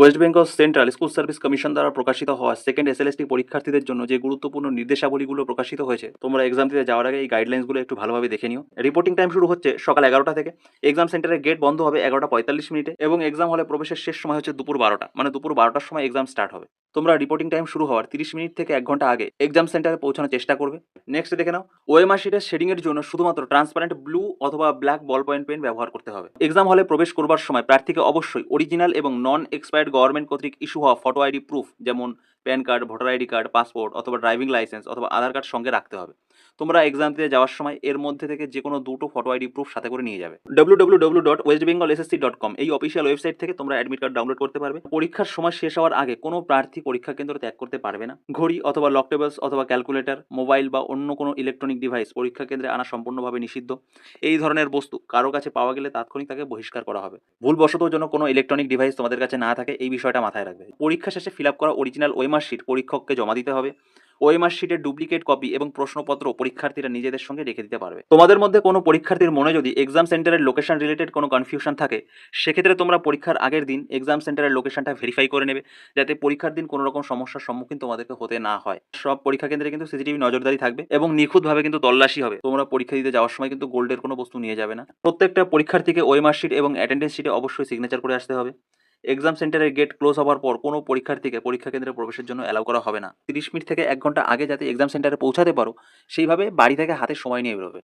West Bengal central school service commission দ্বারা প্রকাশিত হওয়া সেকেন্ড এসএলএসটি পরীক্ষার্থীদের জন্য যে গুরুত্বপূর্ণ নির্দেশাবলীগুলো প্রকাশিত হয়েছে, তোমরা এক্সাম দিতে যাওয়ার আগে এই গাইডলাইন্সগুলো একটু ভালোভাবে দেখে নিও। রিপোর্টিং টাইম শুরু হচ্ছে সকাল এগারোটা থেকে। এক্সাম সেন্টারের গেট বন্ধ হবে এগারোটা পঁয়তাল্লিশ মিনিটে এবং এক্সাম হলে প্রবেশের শেষ সময় হচ্ছে দুপুর বারোটা। মানে দুপুর বারোটার সময় এক্সাম স্টার্ট হবে। তোমরা রিপোর্টিং টাইম শুরু হওয়ার তিরিশ মিনিট থেকে এক ঘণ্টা আগে এক্সাম সেন্টারে পৌঁছানোর চেষ্টা করবে। নেক্সট দেখে নাও, ওএমআর শিটের শেডিং এর জন্য শুধুমাত্র ট্রান্সপারেন্ট ব্লু অথবা ব্ল্যাক বল পয়েন্ট পেন ব্যবহার করতে হবে। এক্সাম হলে প্রবেশ করবার সময় প্রার্থীকে অবশ্যই অরিজিনাল এবং নন এক্সপায়ার্ড গভর্নমেন্ট কর্তৃক ইস্যু হওয়া ফটো আইডি প্রুফ যেমন PAN card, voter ID card, passport অথবা ড্রাইভিং লাইসেন্স অথবা আধার কার্ড সঙ্গে রাখতে হবে। তোমরা এক্সাম দিতে যাওয়ার সময় এর মধ্যে থেকে যে কোনো দুটো ফটো আইডি প্রুফ সাথে করে নিয়ে যাবে। W W dot West Bengal dot com এই অফিসিয়াল ওয়েবসাইট থেকে তোমরা অ্যাডমিট কার্ড ডাউনলোড করতে পারবে। পরীক্ষার সময় শেষ হওয়ার আগে কোনো প্রার্থী পরীক্ষা কেন্দ্র ত্যাগ করতে পারবে না। ঘড়ি অথবা লক টেবলস অথবা ক্যালকুলেটর মোবাইল বা অন্য কোনো ইলেকট্রনিক ডিভাইস পরীক্ষা কেন্দ্রে আনা সম্পূর্ণভাবে নিষিদ্ধ। এই ধরনের বস্তু কারও কাছে পাওয়া গেলে তাৎক্ষণিক তাকে বহিষ্কার করা হবে। ভুলবশত যেন কোনো ইলেকট্রনিক ডিভাইস তোমাদের কাছে না থাকে, এই বিষয়টা মাথায় রাখবে। পরীক্ষা শেষে ফিল আপ করা অরিজিনাল ওয়েমার শিট পরীক্ষককে জমা দিতে হবে। ওএমআর শিটের ডুপ্লিকেট কপি এবং প্রশ্নপত্র পরীক্ষার্থীরা নিজেদের সঙ্গে রেখে দিতে পারবে। তোমাদের মধ্যে কোনো পরীক্ষার্থীর মনে যদি এক্সাম সেন্টারের লোকেশন রিলেটেড কোনো কনফিউশন থাকে, সেক্ষেত্রে তোমরা পরীক্ষার আগের দিন এক্সাম সেন্টারের লোকেশনটা ভেরিফাই করে নেবে, যাতে পরীক্ষার দিন কোনো রকম সমস্যার সম্মুখীন তোমাদেরকে হতে না হয়। সব পরীক্ষা কেন্দ্রে কিন্তু সিসিটিভি নজরদারি থাকবে এবং নিখুঁতভাবে কিন্তু তল্লাশি হবে। তোমরা পরীক্ষা দিতে যাওয়ার সময় কিন্তু গোল্ডের কোনো বস্তু নিয়ে যাবে না। প্রত্যেকটা পরীক্ষার্থীকে ওএমআর শিট এবং অ্যাটেন্ডেন্স শিটে অবশ্যই সিগনেচার করে আসতে হবে। এক্সাম সেন্টারের গেট ক্লোজ হওয়ার পর কোনো পরীক্ষার্থীকে পরীক্ষা কেন্দ্রে প্রবেশের জন্য অ্যালাউ করা হবে না। তিরিশ মিনিট থেকে এক ঘণ্টা আগে যাতে এক্সাম সেন্টারে পৌঁছাতে পারো, সেইভাবে বাড়ি থেকে হাতে সময় নিয়ে বেরোবে।